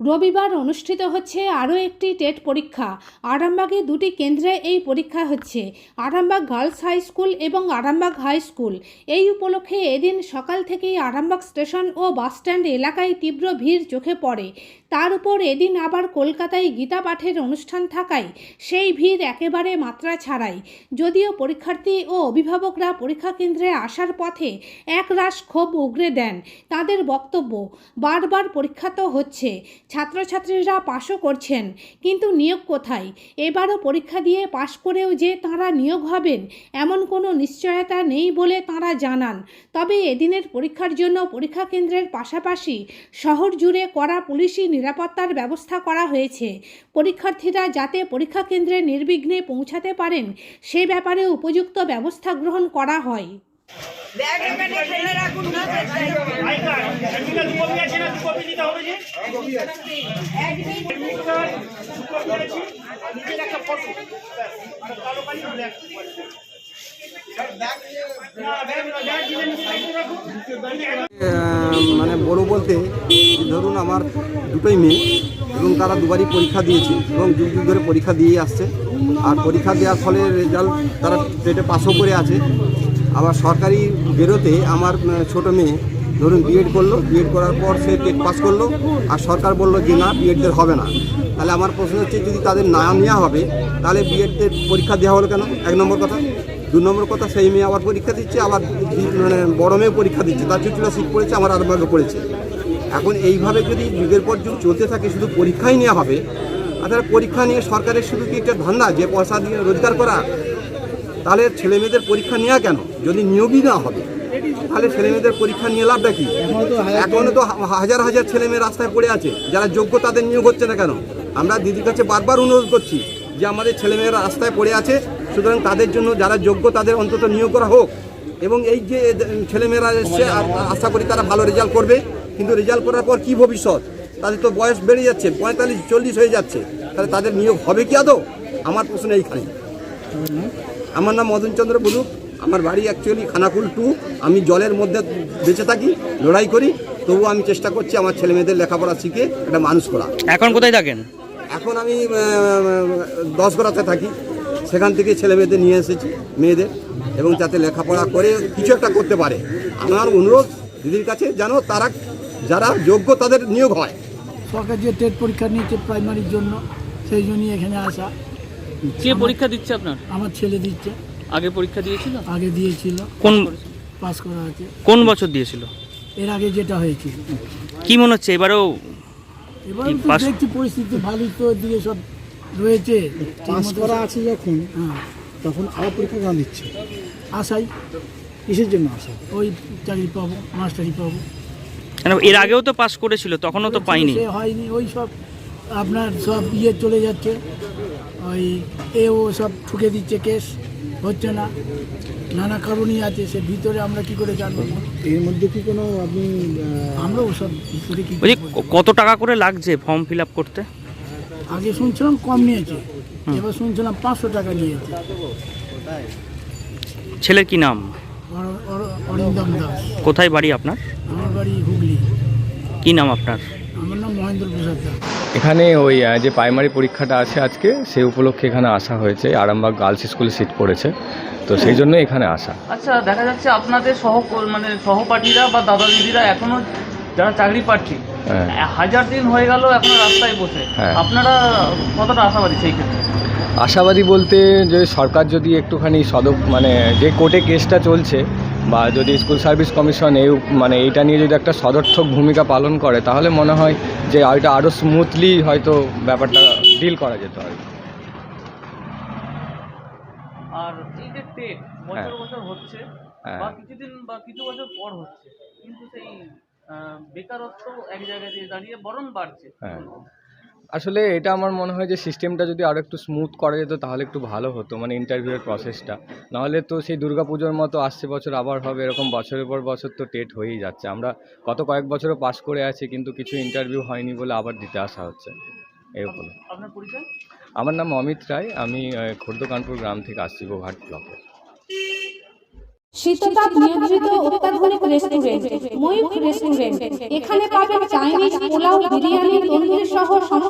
রবিবার অনুষ্ঠিত হচ্ছে আরও একটি টেট পরীক্ষা। আরামবাগে দুটি কেন্দ্রে এই পরীক্ষা হচ্ছে। আরামবাগ গার্লস হাই স্কুল এবং আরামবাগ হাই স্কুল। এই উপলক্ষে এদিন সকাল থেকেই আরামবাগ স্টেশন ও বাসস্ট্যান্ড এলাকায় তীব্র ভিড় চোখে পড়ে। তার উপর এদিন আবার কলকাতায় গীতা পাঠের অনুষ্ঠান থাকায় সেই ভিড় একেবারে মাত্রা ছাড়াই। যদিও পরীক্ষার্থী ও অভিভাবকরা পরীক্ষা কেন্দ্রে আসার পথে একরাশ ক্ষোভ উগরে দেন। তাদের বক্তব্য, বারবার পরীক্ষা তো হচ্ছে। ছাত্রছাত্রীরা পাশও করছেন, কিন্তু নিয়োগ কোথায়? এবারও পরীক্ষা দিয়ে পাশ করেও যে তাঁরা নিয়োগ হবেন, এমন কোনো নিশ্চয়তা নেই বলে তাঁরা জানান। তবে এদিনের পরীক্ষার জন্য পরীক্ষা কেন্দ্রের পাশাপাশি শহর জুড়ে কড়া পুলিশি নিরাপত্তার ব্যবস্থা করা হয়েছে। পরীক্ষার্থীরা যাতে পরীক্ষা কেন্দ্রে নির্বিঘ্নে পৌঁছাতে পারেন, সে ব্যাপারে উপযুক্ত ব্যবস্থা গ্রহণ করা হয়। ব্যাগ ফেলে রাখুন না? কপি আছে। না? কপি দিতে হবে যে? একটা ফটো কালো কালি ব্ল্যাক আহ, মানে বড় বলতে ধরুন আমার দুটোই মেয়ে এবং তারা দুবারই পরীক্ষা দিয়েছে এবং যুগ যুগ ধরে পরীক্ষা দিয়ে আসছে। আর পরীক্ষা দেওয়ার ফলে রেজাল্ট তারা পেটে পাশও করে আছে। আবার সরকারি বেরোতে আমার ছোট মেয়ে ধরুন বিএড করল বিএড করার পর সে টেট পাস করল আর সরকার বলল যে, না বিএডদের হবে না। তাহলে আমার প্রশ্ন হচ্ছে, যদি তাদের না নেওয়া হবে, তাহলে বিএডদের পরীক্ষা দেওয়া হলো কেন? এক নম্বর কথা। দু নম্বর কথা, সেই মেয়ে আবার পরীক্ষা দিচ্ছে, আবার মানে বড় মেয়ে পরীক্ষা দিচ্ছে। তার চুচুরা সিট পড়েছে, আমার আর ভাগে পড়েছে। এখন এইভাবে যদি যুগের পর যুগ চলতে থাকে, শুধু পরীক্ষাই নেওয়া হবে আর পরীক্ষা নিয়ে সরকারের শুধু কি একটা ধান্দা যে পয়সা দিয়ে রোজগার করা তাহলে ছেলে মেয়েদের পরীক্ষা নেওয়া কেন? যদি নিয়োগই না হবে তাহলে ছেলে মেয়েদের পরীক্ষা নিয়ে লাভটা কি? এখনও তো হাজার হাজার ছেলে মেয়ে রাস্তায় পড়ে আছে যারা যোগ্য তাদের নিয়োগ হচ্ছে না কেন? আমরা দিদির কাছে বারবার অনুরোধ করছি যে আমাদের ছেলেমেয়েরা রাস্তায় পড়ে আছে সুতরাং তাদের জন্য যারা যোগ্য তাদের অন্তত নিয়োগ করা হোক। এবং এই যে ছেলেমেয়েরা এসছে আশা করি তারা ভালো রেজাল্ট করবে। কিন্তু রেজাল্ট করার পর কি ভবিষ্যৎ? তাদের তো বয়স বেড়ে যাচ্ছে পঁয়তাল্লিশ চল্লিশ হয়ে যাচ্ছে। তাহলে তাদের নিয়োগ হবে কি আদৌ? আমার প্রশ্ন এইখানে আমার নাম মদন চন্দ্র বলুক আমার বাড়ি অ্যাকচুয়ালি খানাকুল টু আমি জলের মধ্যে বেঁচে থাকি লড়াই করি। তবুও আমি চেষ্টা করছি আমার ছেলে মেয়েদের লেখাপড়া শিখে একটা মানুষ করা। এখন কোথায় থাকেন? এখন আমি দশগড়াতে থাকি। সেখান থেকে ছেলে মেয়েদের নিয়ে এসেছি মেয়েদের। এবং যাতে লেখাপড়া করে কিছু একটা করতে পারে। আমার অনুরোধ দিদির কাছে যেন তারা যারা যোগ্য তাদের নিয়োগ হয়। সরকার যে টেট পরীক্ষা নিয়েছে প্রাইমারির জন্য সেই জন্যই এখানে আসা। কে পরীক্ষা দিচ্ছে আপনার? আমার ছেলে দিচ্ছে। আগে পরীক্ষা দিয়েছিল? আগে দিয়েছিল। কোন পাস করা আছে। কোন বছর দিয়েছিল? এর আগে যেটা হয়েছিল। কি মনে হচ্ছে এবারেও এবার তো দেখছি পরিস্থিতি ভালোই তো দিকে সব রয়েছে। পাস করা আছে যখন হ্যাঁ। তখন আবার পরীক্ষা কেন দিচ্ছে? আশাই। কিসের জন্য আসা ওই চাকরি পাবো মাস্টারি পাবো। কেন এর আগেও তো পাস করেছিল তখনও তো পাইনি। সে হয়নি ওই সব আপনার সব ইয়ে চলে যাচ্ছে। ওই এ ও সব ঠুকে দিচ্ছে কেস হচ্ছে না। নানা কারণই আছে সে ভিতরে আমরা কি করে জানব? এর মধ্যে কি কোনো আপনি আমরা ওসব ভিতরে কি কত টাকা করে লাগছে ফর্ম ফিল আপ করতে? আগে শুনছিলাম কম নিয়েছে এবার শুনছিলাম পাঁচশো টাকা নিয়েছে। ছেলের কি নাম? অর- অর- অরিন্দম দাস। কোথায় বাড়ি আপনার? আমার বাড়ি হুগলি। কি নাম আপনার? আমার নাম মহেন্দ্র প্রসাদ এখানে ওই যে প্রাইমারি পরীক্ষাটা আছে আজকে সেই উপলক্ষে এখানে আসা হয়েছে। আরামবাগ গার্লস স্কুলে সিট পড়েছে। তো সেই জন্য এখানে আসা। আচ্ছা দেখা যাচ্ছে আপনাদের সহ মানে সহপাঠীরা বা দাদা দিদিরা এখনও যারা চাকরি প্রার্থী হ্যাঁ। হাজার দিন হয়ে গেল এখন রাস্তায় বসে। হ্যাঁ। আপনারা কতটা আশাবাদী সেই ক্ষেত্রে? আশাবাদী বলতে যে সরকার যদি একটুখানি সদক মানে যে কোর্টে কেসটা চলছে বা যদি স্কুল সার্ভিস কমিশন এই মানে এইটা নিয়ে যদি একটা সদর্থক ভূমিকা পালন করে তাহলে মনে হয় যে এটা আরও স্মুথলি হয়তো ব্যাপারটা ডিল করা যেত আর আর এই যে টেট বছর হ্যাঁ। বছর হচ্ছে হ্যাঁ। বা কিছুদিন বা কিছু বছর পর হচ্ছে কিন্তু সেই বেকারত্ব এক জায়গায় দাঁড়িয়ে বরং বাড়ছে হ্যাঁ। আসলে এটা আমার মনে হয় যে সিস্টেমটা যদি আরও একটু স্মুথ করা যেত তাহলে একটু ভালো হতো মানে ইন্টারভিউয়ের প্রসেসটা নাহলে তো সেই দুর্গাপুজোর মতো আসছে বছর আবার হবে এরকম বছরের পর বছর তো টেট হয়েই যাচ্ছে। আমরা গত কয়েক বছরও পাস করে আছি কিন্তু কিছু ইন্টারভিউ হয়নি বলে আবার দিতে আসা হচ্ছে। এরকম আপনার আমার নাম অমিত রায় আমি খোর্দকানপুর গ্রাম থেকে আসছি গোঘাট ব্লকে। শীততাপ নিয়ন্ত্রিত অত্যাধুনিক রেস্টুরেন্ট ময়ূখ রেস্টুরেন্ট এখানে পাবেন চাইনিজ পোলাও বিরিয়ানি তন্দুরি সহ সমস্ত